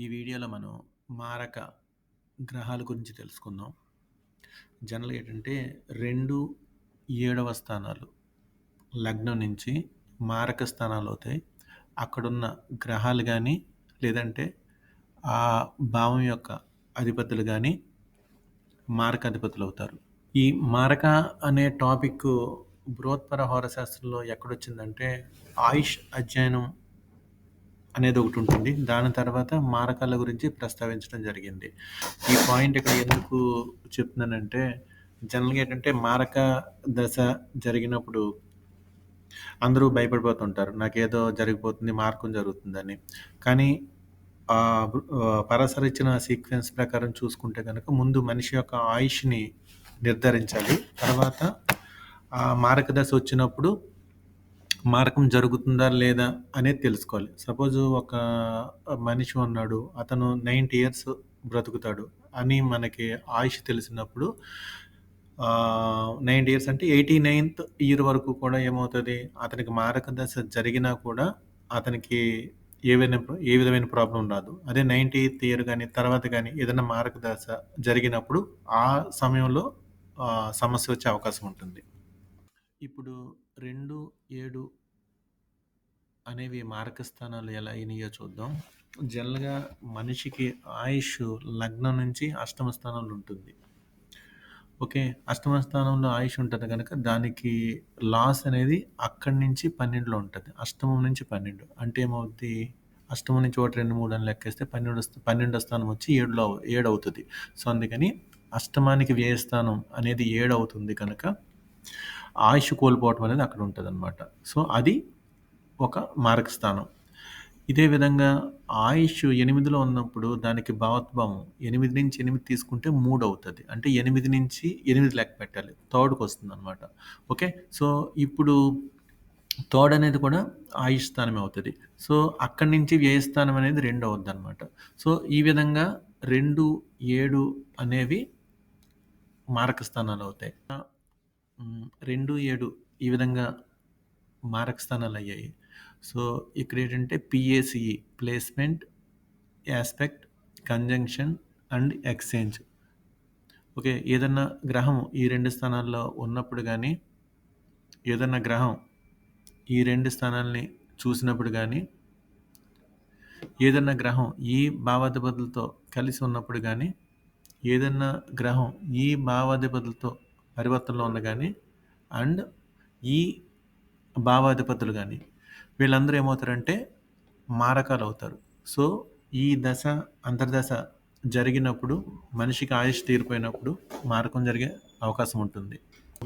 ఈ వీడియోలో మనం మారక గ్రహాల గురించి తెలుసుకుందాం. జనరల్‌గా ఏంటంటే 2, 7వ స్థానాలు లగ్నం నుంచి మారక స్థానాలు అవుతాయి అక్కడున్న గ్రహాలు కానీ లేదంటే ఆ భావం యొక్క అధిపతులు కానీ మారక అధిపతులవుతారు. ఈ మారక అనే టాపిక్కు బృహత్పర హోరశాస్త్రంలో ఎక్కడొచ్చిందంటే, ఆయుష్ అధ్యయనం అనేది ఒకటి ఉంటుంది దాని తర్వాత మారకాల గురించి ప్రస్తావించడం జరిగింది. ఈ పాయింట్ ఇక్కడ ఎందుకు చెప్తున్నానంటే, జనరల్‌గా ఏంటంటే మారక దశ జరిగినప్పుడు అందరూ భయపడిపోతుంటారు. నాకేదో జరిగిపోతుంది, మార్కం జరుగుతుందని. కానీ పరసరిచ్చిన ఇచ్చిన సీక్వెన్స్ ప్రకారం చూసుకుంటే కనుక ముందు మనిషి యొక్క ఆయుష్‌ని నిర్ధారించాలి. తర్వాత ఆ మారక దశ వచ్చినప్పుడు మారకం జరుగుతుందా? లేదా? అనేది తెలుసుకోవాలి. సపోజ్ ఒక మనిషి ఉన్నాడు. అతను 90 ఇయర్స్ బ్రతుకుతాడు అని మనకి ఆయుష్ తెలిసినప్పుడు నైంటీ ఇయర్స్ అంటే 89థ్ ఇయర్ వరకు కూడా ఏమవుతుంది అతనికి మారక దశ జరిగినా కూడా అతనికి ఏవైనా ఏ విధమైన ప్రాబ్లం రాదు. అదే 90థ్ ఇయర్ కానీ తర్వాత కానీ ఏదైనా మారక దశ జరిగినప్పుడు ఆ సమయంలో సమస్య వచ్చే అవకాశం ఉంటుంది. ఇప్పుడు 2, 7 అనేవి మారక స్థానాలు ఎలా అయినాయో చూద్దాం. జనరల్‌గా మనిషికి ఆయుష్ లగ్నం నుంచి అష్టమ స్థానంలో ఉంటుంది. ఓకే. అష్టమ స్థానంలో ఆయుష్ ఉంటుంది కనుక దానికి లాస్ అనేది అక్కడి నుంచి పన్నెండులో ఉంటుంది అష్టమం నుంచి 12 అంటే ఏమవుద్ది? అష్టమం నుంచి 1, 2, 3 అని లెక్కేస్తే పన్నెండు పన్నెండో స్థానం వచ్చి ఏడులో ఏడవుతది. సో, అందుకని అష్టమానికి వ్యయస్థానం అనేది ఏడవుతుంది కనుక ఆయుష్ కోల్పోవటం అనేది అక్కడ ఉంటుంది అనమాట సో, అది ఒక మారక స్థానం. ఇదే విధంగా ఆయుష్ ఎనిమిదిలో ఉన్నప్పుడు దానికి భావోద్భవం ఎనిమిది నుంచి ఎనిమిది తీసుకుంటే మూడు అవుతుంది అంటే ఎనిమిది నుంచి ఎనిమిది లెక్క పెట్టాలి. థర్డ్‌కొస్తుందనమాట. ఓకే. సో, ఇప్పుడు థర్డ్ అనేది కూడా ఆయుష్ స్థానమే అవుతుంది సో, అక్కడి నుంచి వ్యయస్థానం అనేది 2 అవుద్దనమాట. సో, ఈ విధంగా 2, 7 అనేవి మారక స్థానాలు అవుతాయి రెండు ఏడు ఈ విధంగా మారక స్థానాలయ్యాయి. సో, ఇక్కడ ఏంటంటే PACE placement, aspect, conjunction and exchange. Okay. ఏదన్నా గ్రహం ఈ రెండు స్థానాల్లో ఉన్నప్పుడు కానీ ఏదన్నా గ్రహం ఈ రెండు స్థానాల్ని చూసినప్పుడు కానీ ఏదన్నా గ్రహం ఈ భావాధిపతులతో కలిసి ఉన్నప్పుడు కానీ ఏదన్నా గ్రహం ఈ భావాధిపతులతో పరివర్తనలో ఉన్న కానీ అండ్ ఈ భావాధిపతులు కానీ వీళ్ళందరూ ఏమవుతారంటే మారకాలు అవుతారు సో, ఈ దశ, అంతర్దశ జరిగినప్పుడు మనిషికి ఆయుష్ తీరిపోయినప్పుడు మారకం జరిగే అవకాశం ఉంటుంది.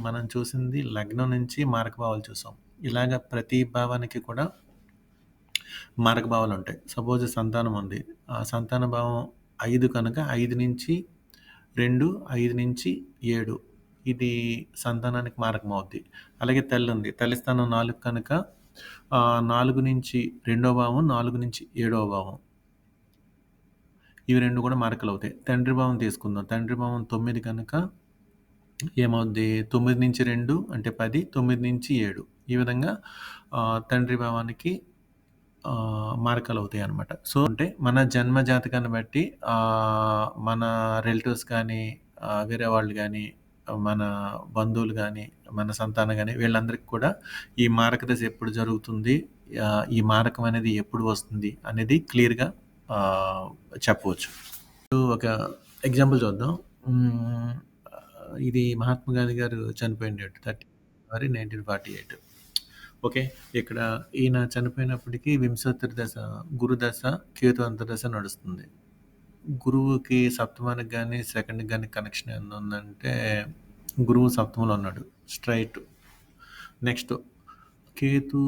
మనం చూసింది లగ్నం నుంచి మారక భావాలు చూసాం. ఇలాగ ప్రతి భావానికి కూడా మారక భావాలుంటాయి. సపోజ్ సంతానం ఉంది. ఆ సంతాన భావం ఐదు కనుక ఐదు నుంచి 2, 5 నుంచి ఏడు ఇది సంతానానికి మారకం అవుద్ది అలాగే తల్లుంది. తల్లి స్థానం నాలుగు కనుక నాలుగు నుంచి రెండో భావం, నాలుగు నుంచి ఏడవ భావం. ఇవి రెండు కూడా మారకాలవుతాయి. తండ్రి భావం తీసుకుందాం. తండ్రి భావం తొమ్మిది కనుక ఏమవుద్ది? తొమ్మిది నుంచి రెండు అంటే 10, 9 నుంచి ఏడు ఈ విధంగా తండ్రి భావానికి మార్కలు అవుతాయి అనమాట సో, అంటే మన జన్మ జాతకాన్ని బట్టి మన రిలేటివ్స్ కానీ వేరే వాళ్ళు కానీ మన బంధువులు కానీ మన సంతానం కానీ వీళ్ళందరికీ కూడా ఈ మారక దశ ఎప్పుడు జరుగుతుంది? ఈ మారకం అనేది ఎప్పుడు వస్తుంది? అనేది క్లియర్‌గా చెప్పవచ్చు. ఒక ఎగ్జాంపుల్ చూద్దాం. ఇది మహాత్మా గాంధీ గారు చనిపోయిన డేట్ 30 ఫిబ్రవరి 1948. ఓకే. ఇక్కడ ఈయన చనిపోయినప్పటికీ వింశోత్తర దశ, గురుదశ కేతు అంతర్దశ నడుస్తుంది. గురువుకి సప్తమానికి గానీ, సెకండ్‌కి గానీ కనెక్షన్ ఏమన్నా ఉందంటే గురువు సప్తమంలో ఉన్నాడు. స్ట్రెయిట్. నెక్స్ట్ కేతు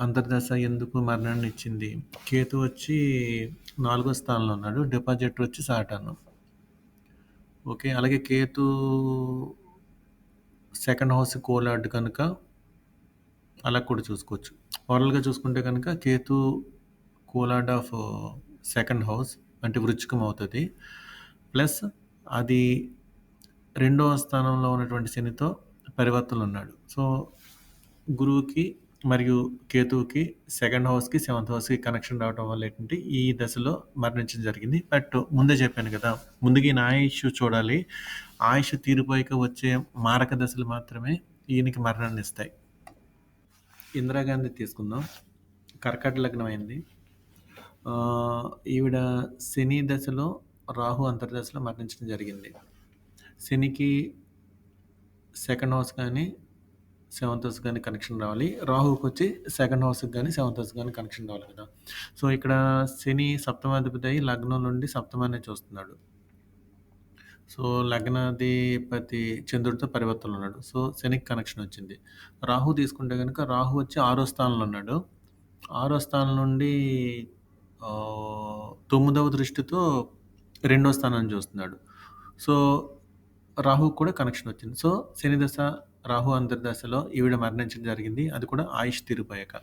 అంతర్దశ ఎందుకు మరణాన్నిచ్చింది? కేతు వచ్చి నాలుగో స్థానంలో ఉన్నాడు. డిపాజిటర్ వచ్చి సాటర్న్. ఓకే. అలాగే కేతు సెకండ్ హౌస్ కోలార్డ్ కనుక అలా కూడా చూసుకోవచ్చు. ఓవరాల్‌గా చూసుకుంటే కనుక Ketu co-lord of second house అంటే వృచ్చికం అవుతుంది ప్లస్ అది రెండవ స్థానంలో ఉన్నటువంటి శనితో పరివర్తనలు ఉన్నాడు. సో, గురువుకి మరియు కేతువుకి సెకండ్ హౌస్‌కి, సెవెంత్ హౌస్‌కి కనెక్షన్ రావటం వల్ల ఏంటంటే, ఈ దశలో మరణించడం జరిగింది. బట్ ముందే చెప్పాను కదా! ముందుగా ఈయన ఆయుష్ చూడాలి. ఆయుష్ తీరిపోయాక వచ్చే మారక దశలు మాత్రమే ఈయనకి మరణాన్నిస్తాయి. ఇందిరాగాంధీ తీసుకుందాం. కర్కాట లగ్నం అయింది. ఈవిడ శని దశలో, రాహు అంతర్దశలో మరణించడం జరిగింది. శనికి సెకండ్ హౌస్ కానీ సెవెంత్ హౌస్ కానీ కనెక్షన్ రావాలి. రాహువుకొచ్చి సెకండ్ హౌస్‌కి కానీ సెవెంత్ హౌస్ కానీ కనెక్షన్ రావాలి కదా! సో, ఇక్కడ శని సప్తమాధిపతి అయి లగ్నం నుండి సప్తమాన్ని చూస్తున్నాడు. సో, లగ్నాధిపతి చంద్రుడితో పరివర్తనలో ఉన్నాడు. సో, శనికి కనెక్షన్ వచ్చింది. రాహు తీసుకుంటే కనుక రాహు వచ్చి ఆరో స్థానంలో ఉన్నాడు. ఆరో స్థానం నుండి ఆహ్, తొమ్మిదవ దృష్టితో రెండో స్థానాన్ని చూస్తున్నాడు. సో, రాహుకు కూడా కనెక్షన్ వచ్చింది. సో, శని దశ, రాహు అంతర్దశలో ఈవిడ మరణించడం జరిగింది. అది కూడా ఆయుష్ తీరిపోయాక.